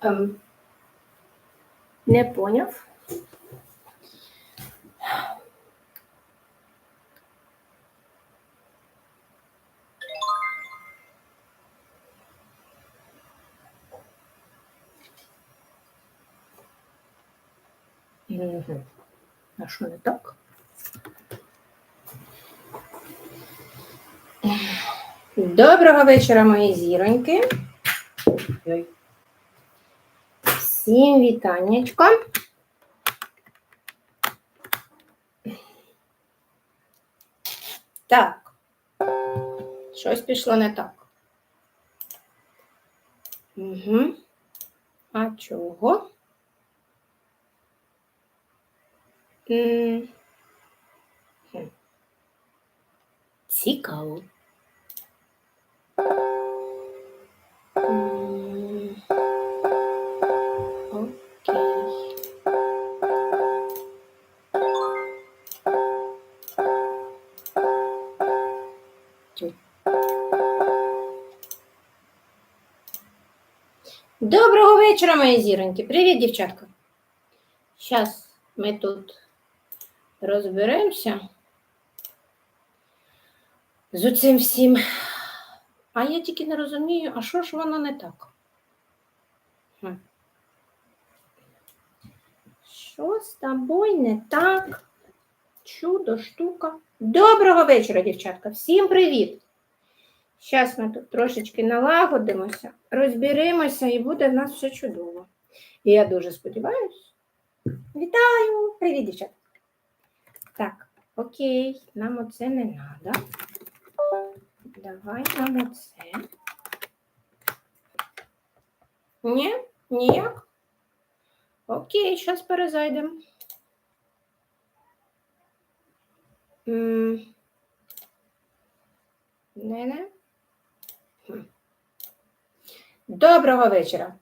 Ем, не поняв. А що не так? Доброго вечора, мої зіроньки. Всім вітаннячко. Так. Щось пішло не так. Угу. А чого? Цікаво. Доброго вечора, мої зіроньки. Привіт, дівчатка. Зараз ми тут розберемося з оцим всім. А я тільки не розумію, а що ж воно не так? Що з тобою не так? Чудо, штука. Доброго вечора, дівчатка. Всім привіт! Зараз ми тут трошечки налагодимося, розберемося і буде в нас все чудово. І я дуже сподіваюся. Вітаю! Привіт, дівчатка. Так, окей, нам оце не треба. Давай нам оце. Ні, ніяк. Окей, зараз перезайдемо. Не-не. Доброго вечора.